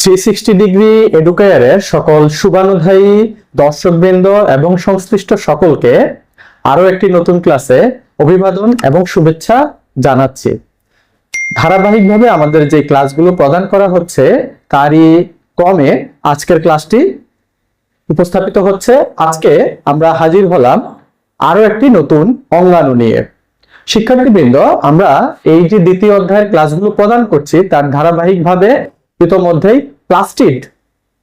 Three sixty degree এডুকেয়ারের সকল শুভানুধায়ী, দর্শকবৃন্দ এবং সংশ্লিষ্ট সকলকে আরও একটি নতুন ক্লাসে অভিবাদন এবং শুভেচ্ছা জানাচ্ছি। ধারাবাহিকভাবে আমাদের যে ক্লাসগুলো প্রদান করা হচ্ছে, তারই ক্রমে আজকের ক্লাসটি উপস্থাপিত হচ্ছে। আজকে আমরা হাজির হলাম আরও একটি নতুন অঙ্গাণু নিয়ে। শিক্ষার্থীবৃন্দ, আমরা এই যে দ্বিতীয় অধ্যায়ের ক্লাসগুলো প্রদান করছি, তার ধারাবাহিকভাবে ইতোমধ্যেই প্লাস্টিড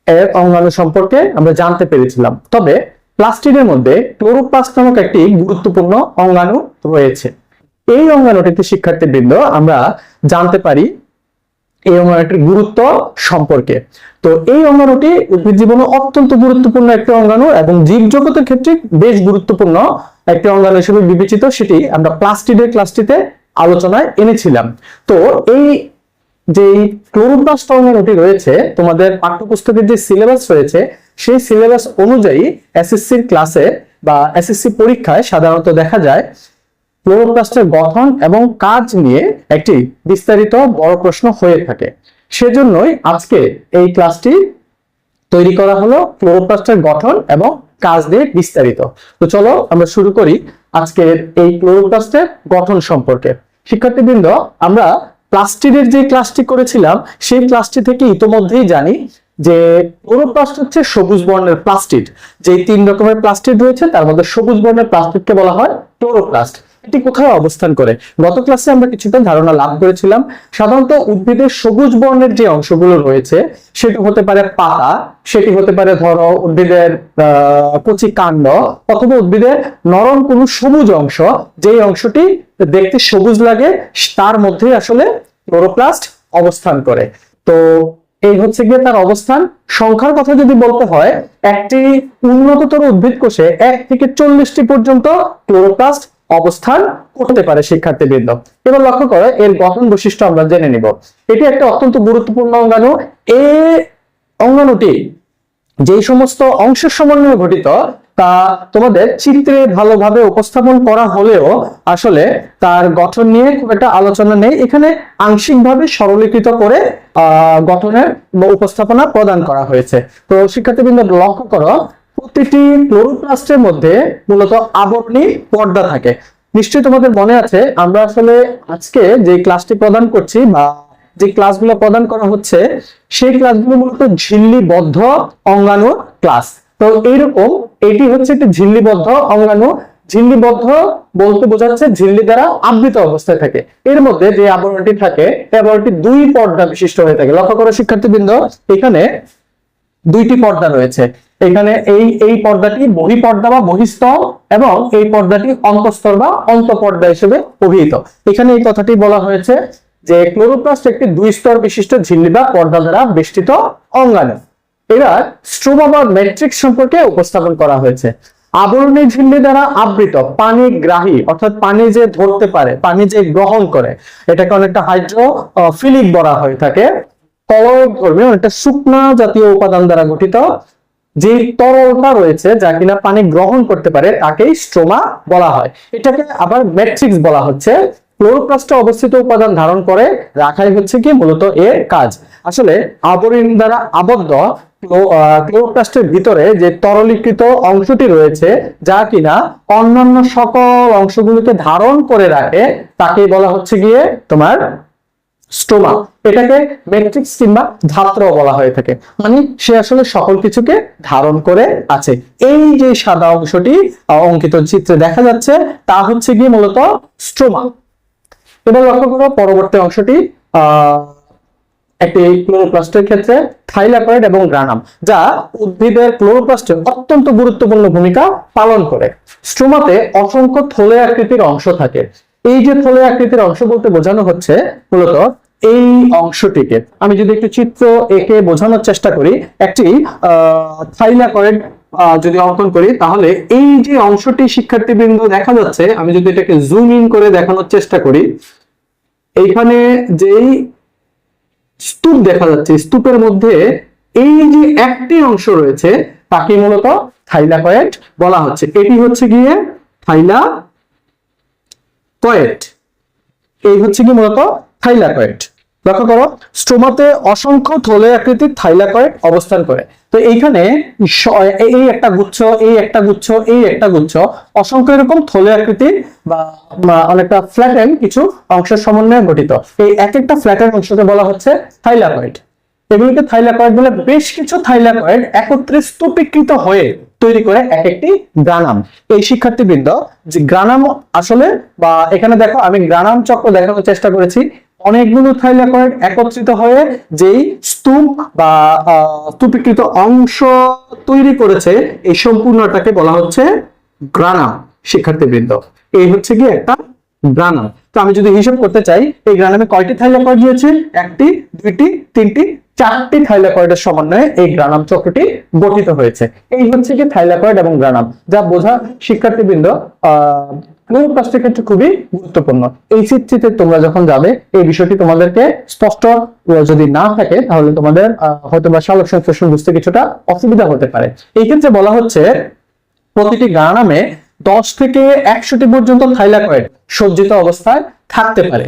এর অঙ্গাণু সম্পর্কে আমরা জানতে পেরেছিলাম। তবে প্লাস্টিডের মধ্যে ক্লোরোপ্লাস্ট নামক একটি গুরুত্বপূর্ণ অঙ্গাণু রয়েছে। এই অঙ্গাণুটিতে শিক্ষার্থীবৃন্দ, আমরা জানতে পারি এই অঙ্গাণুটির গুরুত্ব সম্পর্কে। তো এই অঙ্গাণুটি উদ্ভিদ জীবনে অত্যন্ত গুরুত্বপূর্ণ একটি অঙ্গাণু এবং জীবজগতের ক্ষেত্রে বেশ গুরুত্বপূর্ণ একটি অঙ্গাণু হিসেবে বিবেচিত। সেটি আমরা প্লাস্টিডের ক্লাসটিতে আলোচনায় এনেছিলাম। তো এই যে ক্লোরোপ্লাস্ট অঙ্গাণুটি রয়েছে, তোমাদের পাঠ্যপুস্তকের যে সিলেবাস রয়েছে, সেই সিলেবাস অনুযায়ী এসএসসির ক্লাসে বা এসএসসি পরীক্ষায় সাধারণত দেখা যায় ক্লোরোপ্লাস্টের গঠন এবং কাজ নিয়ে একটি বিস্তারিত বড় প্রশ্ন হয়ে থাকে। সেজন্যই আজকে এই ক্লাসটি তৈরি করা হলো ক্লোরোপ্লাস্টের গঠন এবং কাজ দিয়ে বিস্তারিত। তো চলো আমরা শুরু করি আজকের এই ক্লোরোপ্লাস্টের গঠন সম্পর্কে। শিক্ষার্থীবৃন্দ, আমরা প্লাস্টিডের যে ক্লাসটি করেছিলাম, সেই ক্লাসটি থেকে ইতোমধ্যেই জানি যে ক্লোরোপ্লাস্ট হচ্ছে সবুজ বর্ণের প্লাস্টিড। যে তিন রকমের প্লাস্টিড রয়েছে, তার মধ্যে সবুজ বর্ণের প্লাস্টিডকে বলা হয় ক্লোরোপ্লাস্ট এটি কোথায় অবস্থান করে? গত ক্লাসে আমরা কিছুটা ধারণা লাভ করেছিলাম। সাধারণত উদ্ভিদের সবুজ বর্ণের যে অংশগুলো রয়েছে, সেটি হতে পারে পাতা, সেটি হতে পারে ধরো উদ্ভিদের কচি কাণ্ড, অথবা উদ্ভিদের নরম কোনো সবুজ অংশ, যেই অংশটি দেখতে সবুজ লাগে, তার মধ্যেই আসলে ক্লোরোপ্লাস্ট অবস্থান করে। তো এই হচ্ছে গিয়ে তার অবস্থান। সংখ্যার কথা যদি বলতে হয়, একটি উন্নততর উদ্ভিদ কোষে এক থেকে চল্লিশটি পর্যন্ত ক্লোরোপ্লাস্ট অবস্থান করতে পারে শিক্ষার্থীবৃন্দ। এবার লক্ষ্য করো, এর গঠন বৈশিষ্ট্য আমরা জেনে নিব। এটি একটা অত্যন্ত গুরুত্বপূর্ণ অঙ্গাণু। এই অঙ্গাণুটি যেই সমস্ত অংশের সমন্বয়ে গঠিত, তা তোমাদের চিত্রে ভালোভাবে উপস্থাপন করা হলেও আসলে তার গঠন নিয়ে খুব একটা আলোচনা নেই। এখানে আংশিকভাবে সরলীকৃত করে, আহ, গঠনের উপস্থাপনা প্রদান করা হয়েছে। তো শিক্ষার্থীবৃন্দ লক্ষ্য করো প্রতিটি ক্লোরোপ্লাস্টের মধ্যে মূলত আবরণী পর্দা থাকে। নিশ্চয়ই তোমাদের মনে আছে, আমরা আসলে আজকে যে ক্লাসটি প্রদান করছি বা যে ক্লাসগুলো প্রদান করা হচ্ছে, সেই ক্লাসগুলো মূলত ঝিল্লিবদ্ধ অঙ্গাণু ক্লাস তো এইরকম এটি হচ্ছে একটি ঝিল্লিবদ্ধ অঙ্গাণু। ঝিল্লিবদ্ধ বলতে বোঝাচ্ছে ঝিল্লি দ্বারা আবৃত অবস্থায় থাকে। এর মধ্যে যে আবরণটি থাকে এই আবরণটি দুই পর্দা বিশিষ্ট হয়ে থাকে। লক্ষ্য করো শিক্ষার্থীবৃন্দ, এখানে দুইটি পর্দা রয়েছে। এখানে এই এই পর্দাটি বহিঃপর্দা বা বহিস্তর এবং এই পর্দাটি অন্তঃস্তর বা অন্তঃপর্দা হিসেবে অভিহিত। এখানে এই কথাটি বলা হয়েছে যে ক্লোরোপ্লাস্ট একটি দুই স্তর বিশিষ্ট ঝিল্লি বা পর্দা দ্বারা বেষ্টিত অঙ্গাণু। এবার স্ট্রোমা বা ম্যাট্রিক্স সম্পর্কে উপস্থাপন করা হয়েছে। আবরণী ঝিল্লি দ্বারা আবৃত, পানি গ্রাহী, অর্থাৎ পানি যে ধরতে পারে, পানি যে গ্রহণ করে, এটাকে অনেকটা হাইড্রোফিলিক বলা হয়ে থাকে। তরল ধর্মী অনেকটা শুকনা জাতীয় উপাদান দ্বারা গঠিত। যে তরলটা রয়েছে যা কিনা পানি গ্রহণ করতে পারে, তাকেই স্ট্রোমা বলা হয়। এটাকে আবার ম্যাট্রিক্স বলা হচ্ছে। ক্লোরোপ্লাস্টে অবস্থিত উপাদান ধারণ করে, রাখাই হচ্ছে কি মূলত এর কাজ। আসলে আবরণ দ্বারা আবদ্ধ ক্লোরোপ্লাস্টের ভিতরে যে তরলীকৃত অংশটি রয়েছে, যা কিনা অন্যান্য সকল অংশগুলোকে ধারণ করে রাখে তাকে বলা হচ্ছে গিয়ে তোমার স্টোমা। এটাকে ম্যাট্রিক্স কিংবা ধাত্র বলা হয়ে থাকে। মানে সে আসলে সকল কিছুকে ধারণ করে আছে। এই যে সাদা অংশটি অঙ্কিত চিত্রে দেখা যাচ্ছে তা হচ্ছে গিয়ে মূলত স্ট্রোমা এবার লক্ষ্য করো পরবর্তী অংশটি আহ একটি ক্লোরোপ্লাস্টের ক্ষেত্রে থাইলাকয়েড এবং গ্রানাম যা উদ্ভিদের ক্লোরোপ্লাস্টে অত্যন্ত গুরুত্বপূর্ণ ভূমিকা পালন করে। স্ট্রোমাতে অসংখ্য থলে আকৃতির অংশ থাকে। এই যে থলে আকৃতির অংশ বলতে বোঝানো হচ্ছে মূলত এই অংশটিকে। আমি যদি একটু চিত্র একে বোঝানোর চেষ্টা করি, একটি থাইলাকয়েড যদি অঙ্কন করি, তাহলে এই যে অংশটি শিক্ষার্থীবৃন্দ দেখা যাচ্ছে, আমি যদি এটাকে জুম ইন করে দেখানোর চেষ্টা করি, এইখানে যেই স্তূপ দেখা যাচ্ছে স্তূপের মধ্যে এই যে একটি অংশ রয়েছে তাকে মূলত থাইলাকয়েড বলা হচ্ছে। এটি হচ্ছে গিয়ে থাইলা কয়েড এই হচ্ছে কি মূলত থাইলাকয়েড লক্ষ্য করো স্টোমাতে অসংখ্য থলে আকৃতির থাইলাকয়েড অবস্থান করে। তো এইখানে এই একটা গুচ্ছ, এই একটা গুচ্ছ, এই একটা গুচ্ছ, অসংখ্য এরকম থলে আকৃতির বা অনেকটা ফ্ল্যাটেন কিছু অংশের সমন্বয়ে গঠিত। এই এক একটা ফ্ল্যাটেন অংশকে বলা হচ্ছে থাইলাকয়েড এগুলিকে থাইলাকয়েড বলে বেশ কিছু থাইলাকয়েড একত্রে স্তূপীকৃত হয়ে তৈরি করে এক একটি গ্রানাম। এই শিক্ষার্থীবৃন্দ, যে গ্রানাম আসলে বা এখানে দেখো আমি গ্রানাম চক্র দেখানোর চেষ্টা করেছি, অনেকগুলো থাইলাকয়েড একত্রিত হয়ে যেই স্তূপ বা স্তূপীকৃত অংশ তৈরি করেছে, এই সম্পূর্ণটাকে বলা হচ্ছে গ্রানাম, শিক্ষার্থীবৃন্দ। এই হচ্ছে কি একটা গ্রানাম। তো আমি যদি হিসাব করতে চাই, এই গ্রানামে কয়টি থাইলাকয়েড রয়েছে? একটি, দুইটি, তিনটি চারটি থাইলাকয়েডের সমন্বয়ে এই গ্রানাম চক্রটি গঠিত হয়েছে। এই হচ্ছে কি থাইলাকয়েড এবং গ্রানাম, যা বোঝা শিক্ষার্থীবৃন্দ ক্ষেত্রে খুবই গুরুত্বপূর্ণ। এই চিত্রিতে তোমরা যখন যাবে, এই বিষয়টি তোমাদেরকে স্পষ্ট যদি না থাকে, তাহলে তোমাদের হয়তো বা সালোক সংশ্লেষণ বুঝতে কিছুটা অসুবিধা হতে পারে। এই ক্ষেত্রে বলা হচ্ছে, প্রতিটি গ্রানামে দশ থেকে একশোটি পর্যন্ত থাইলাকয়েড সজ্জিত অবস্থায় থাকতে পারে।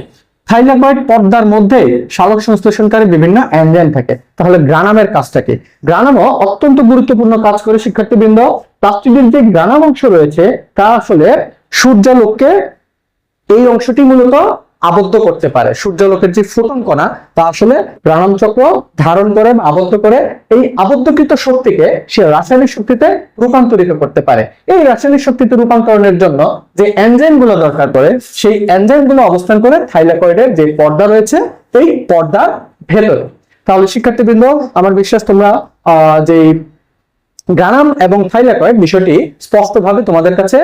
থাইলাকয়েড পর্দার মধ্যে সালক সংশ্লেষণকারী বিভিন্ন এনজাইম থাকে। তাহলে গ্রানামের কাজটা কি? গ্রানামও অত্যন্ত গুরুত্বপূর্ণ কাজ করে শিক্ষার্থীবৃন্দ। প্লাস্টিকের যে গ্রানাম অংশ রয়েছে, তা আসলে সূর্যালোককে এই অংশটি মূলত আবদ্ধ করতে পারে। সূর্যালোকের যে ফোটন কণা, তা আসলে গ্রানাম চক্র ধারণ করে বা আবদ্ধ করে এই আবদ্ধকৃত শক্তিকে সে রাসায়নিক শক্তিতে রূপান্তরিত করতে পারে। এই রাসায়নিক শক্তিতে রূপান্তরণের জন্য যে এনজাইমগুলো দরকার পড়ে, সেই এনজাইমগুলো অবস্থান করে থাইলাকয়েডের যে পর্দা রয়েছে, এই পর্দার ভেতরে। তাহলে শিক্ষার্থীবৃন্দ, আমার বিশ্বাস তোমরা যে গ্রানাম এবং থাইলাকয়েড বিষয়টি স্পষ্টভাবে তোমাদের কাছে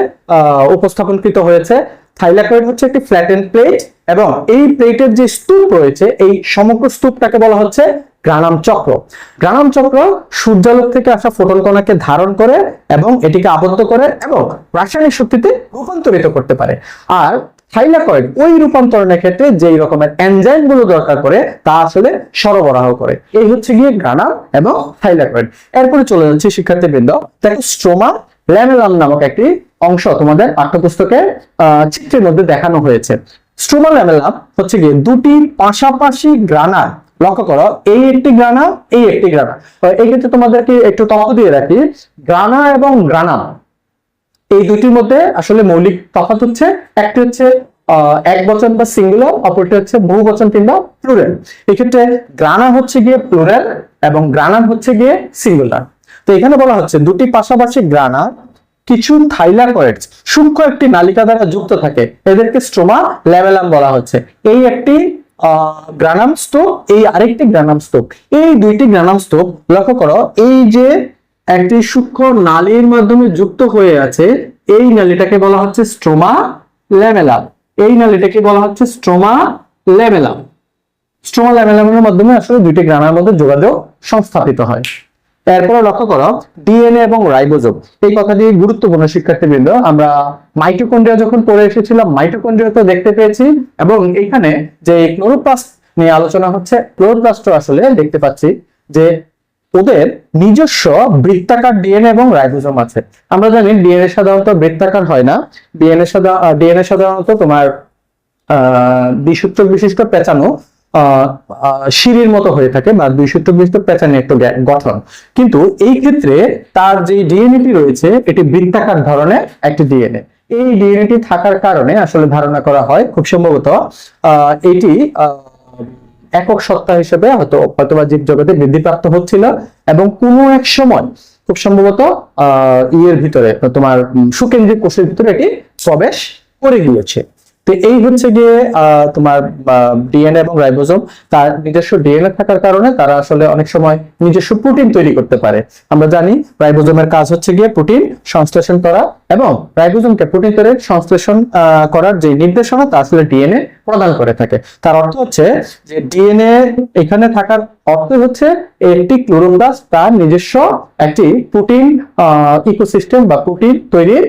উপস্থাপনকৃত হয়েছে। থাইলাকয়েড হচ্ছে একটি ফ্ল্যাটেন প্লেট এবং এই প্লেটের যে স্তূপ রয়েছে এই সমগ্র স্তূপটাকে বলা হচ্ছে গ্রানাম চক্র। গ্রানাম চক্র সূর্যালোক থেকে আসা ফোটন কণাকে ধারণ করে এবং এটিকে আবদ্ধ করে এবং রাসায়নিক শক্তিতে রূপান্তরিত করতে পারে। আর থাইলাকয়েড ওই রূপান্তরণের ক্ষেত্রে যেই রকমের এনজাইমগুলো দরকার করে তা আসলে সরবরাহ করে। এই হচ্ছে গিয়ে গ্রানাম এবং থাইলাকয়েড। এরপরে চলে যাচ্ছে শিক্ষার্থীবৃন্দ দেখো স্ট্রোমা ল্যামেলাম নামক একটি অংশ তোমাদের পাঠ্যপুস্তকে আহ, চিত্রের মধ্যে দেখানো হয়েছে। স্ট্রোমা ল্যামেলাম হচ্ছে গিয়ে দুটি পাশাপাশি গ্রানার লক্ষ্য করো, এই একটি গ্রানা এই একটি গ্রানা এই ক্ষেত্রে তোমাদেরকে একটু তথ্য দিয়ে রাখি গ্রানা এবং গ্রানা এই দুটির মধ্যে আসলে মৌলিক তফাৎ হচ্ছে, একটি হচ্ছে এক বচন বা সিঙ্গুলার অপরটি হচ্ছে বহু বচন কিংবা প্লুরাল এক্ষেত্রে গ্রানা হচ্ছে গিয়ে প্লুরাল এবং গ্রানার হচ্ছে গিয়ে সিঙ্গুলার তো এখানে বলা হচ্ছে দুটি পাশাপাশি গ্রানা কিছু থাইলাকয়েড সূক্ষ্ম একটি নালিকা দ্বারা যুক্ত থাকে। এদেরকে স্ট্রোমা ল্যামেলাম বলা হচ্ছে। এই একটি গ্রানাম স্তূপ এই আরেকটি গ্রানাম স্তূপ এই দুইটি গ্রানাম স্তূপ লক্ষ্য করো, এই যে একটি সূক্ষ্ম নালীর মাধ্যমে যুক্ত হয়ে আছে, এই নালীটাকে বলা হচ্ছে স্ট্রোমা ল্যামেলাম। এই নালীটাকে বলা হচ্ছে স্ট্রোমা ল্যামেলাম। স্ট্রোমা ল্যামেলামের মাধ্যমে আসলে দুইটি গ্রানার মধ্যে যোগাযোগ সংস্থাপিত হয়। এরপরে লক্ষ্য করো ডিএনএ এবং রাইবোজোম, এই কথাটি গুরুত্বপূর্ণ শিক্ষার্থীবৃন্দ। আমরা মাইটোকন্ড্রিয়া যখন পড়ে এসেছিলাম, মাইটোকন্ড্রিয়া তো দেখতে পেয়েছি, এবং এখানে যে ক্লোরোপ্লাস্ট নিয়ে আলোচনা হচ্ছে ক্লোরোপ্লাস্ট আসলে দেখতে পাচ্ছি যে ওদের নিজস্ব বৃত্তাকার ডিএনএ এবং রাইবোজোম আছে। আমরা জানি ডিএনএ সাধারণত বৃত্তাকার হয় না। ডিএনএ সাধারণ ডিএনএ সাধারণত তোমার দ্বিসূত্র বিশিষ্ট পেঁচানো সিঁড়ির মতো হয়ে থাকে বা দ্বিসূত্র বিশিষ্ট পেঁচানো একটু গঠন। কিন্তু এই ক্ষেত্রে তার যে ডিএনএটি রয়েছে, এটি বৃত্তাকার ধরনের একটি ডিএনএ এই ডিএনএটি থাকার কারণে আসলে ধারণা করা হয়, খুব সম্ভবত এটি একক সত্তা হিসেবে হয়তো, হয়তোবা জীব জগতে বৃদ্ধিপ্রাপ্ত হচ্ছিল এবং কোনো এক সময়, খুব সম্ভবত ইয়ের ভিতরে, তোমার সুকেন্দ্রিক কোষের ভিতরে এটি প্রবেশ করে গিয়েছে। তো এই হচ্ছে গিয়ে তোমার ডিএনএ এবং রাইবোজোম। তার নিজস্ব ডিএনএ থাকার কারণে তারা আসলে অনেক সময় নিজস্ব প্রোটিন তৈরি করতে পারে। আমরা জানি রাইবোজোমের কাজ হচ্ছে গিয়ে প্রোটিন সংশ্লেষণ করা এবং রাইবোজোমকে প্রোটিন তৈরি সংশ্লেষণ করার যে নির্দেশনা, তা আসলে ডিএনএ প্রদান করে থাকে। তার অর্থ হচ্ছে যে ডিএনএ এখানে থাকার অর্থ হচ্ছে একটি ক্লোরোপ্লাস্ট তার নিজস্ব একটি প্রোটিন ইকোসিস্টেম বা প্রোটিন তৈরির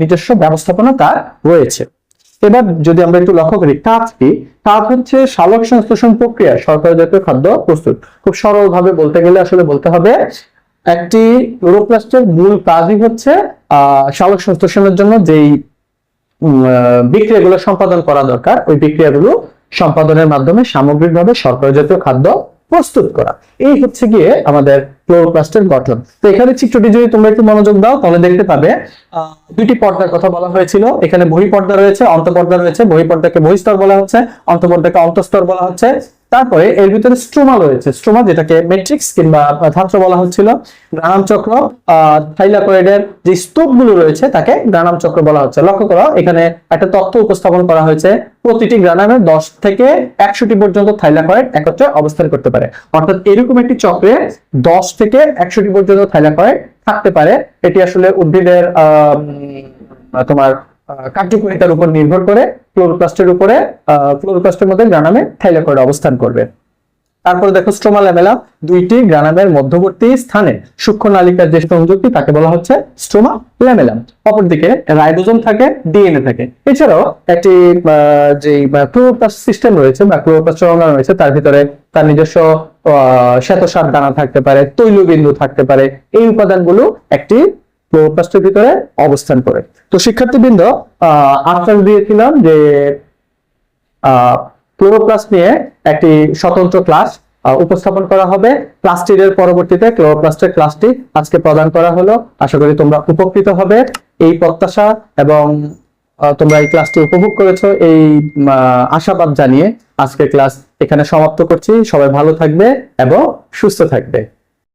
নিজস্ব ব্যবস্থাপনা তার রয়েছে। এবার যদি আমরা একটু লক্ষ্য করি, কাজ কি? কাজ হচ্ছে সালোক সংশ্লেষণ প্রক্রিয়া শর্করা জাতীয় খাদ্য প্রস্তুত। খুব সরল ভাবে বলতে গেলে আসলে বলতে হবে, একটি ক্লোরোপ্লাস্টের মূল কাজই হচ্ছে সালোক সংশ্লেষণের জন্য যেই বিক্রিয়াগুলো সম্পাদন করা দরকার, ওই বিক্রিয়াগুলো সম্পাদনের মাধ্যমে সামগ্রিকভাবে শর্করা জাতীয় খাদ্য প্রস্তুত করা। এই হচ্ছে গিয়ে আমাদের ক্লোরোপ্লাস্টের গঠন। তো এখানে চিত্রটি যদি তোমরা একটু মনোযোগ দাও, তাহলে দেখতে পাবে দুটি পর্দার কথা বলা হয়েছিল। এখানে বহিপর্দা রয়েছে, অন্তঃপর্দা রয়েছে। বহিপর্দাকে বহিস্তর বলা হচ্ছে, অন্তঃপর্দাকে অন্তঃস্তর বলা হচ্ছে। তারপরে এর ভিতরে স্ট্রোমা রয়েছে। স্ট্রোমা যেটাকে মেট্রিক্স কিংবা ধাত্র বলা হচ্ছিল, গ্রানাম চক্র থাইলাকয়েডের যে স্তূপগুলো রয়েছে তাকে গ্রানাম চক্র বলা হচ্ছে। লক্ষ্য করো, এখানে একটা তথ্য উপস্থাপন করা হয়েছে। প্রতিটি গ্রানামে দশ থেকে একশোটি পর্যন্ত থাইলাকয়েড একত্রে অবস্থান করতে পারে। অর্থাৎ এরকম একটি চক্রে দশ থেকে একশোটি পর্যন্ত থাইলাকয়েড থাকতে পারে। এটি আসলে উদ্ভিদের তোমার কার্যকারিতার উপর নির্ভর করে ক্লোরোপ্লাস্টের উপরে ক্লোরোপ্লাস্টের মধ্যে গ্রানামে থাইলাকয়েড অবস্থান করবে। তারপরে দেখো স্ট্রোমা ল্যামেলা, দুইটি গ্রানামের মধ্যবর্তী স্থানে সূক্ষ্ম নালিকার যে সংযুক্তি, তাকে বলা হচ্ছে স্ট্রোমা ল্যামেলাম অপরদিকে রাইবোজোম থাকে, ডিএনএ থাকে। এছাড়াও একটি যে ক্লোরোপ্লাস্ট সিস্টেম রয়েছে, বা, ক্লোরোপ্লাস্ট অঙ্গাণু রয়েছে, তার ভিতরে তার নিজস্ব শ্বেতসার দানা থাকতে পারে, তৈলবিন্দু থাকতে পারে। এই উপাদানগুলো একটি ক্লোরোপ্লাস্টের ভিতরে অবস্থান করে। তো শিক্ষার্থীবৃন্দ আশ্বাস দিয়েছিলাম যে ক্লোরোপ্লাস্ট নিয়ে একটি স্বতন্ত্র ক্লাস উপস্থাপন করা হবে। ক্লাসটির পরবর্তীতে ক্লোরোপ্লাস্টের ক্লাসটি আজকে প্রদান করা হলো। আশা করি তোমরা উপকৃত হবে। এই প্রত্যাশা এবং তোমরা এই ক্লাসটি উপভোগ করেছ। এই আশাবাদ জানিয়ে আজকের ক্লাস এখানে সমাপ্ত করছি। সবাই ভালো থাকবে এবং সুস্থ থাকবে।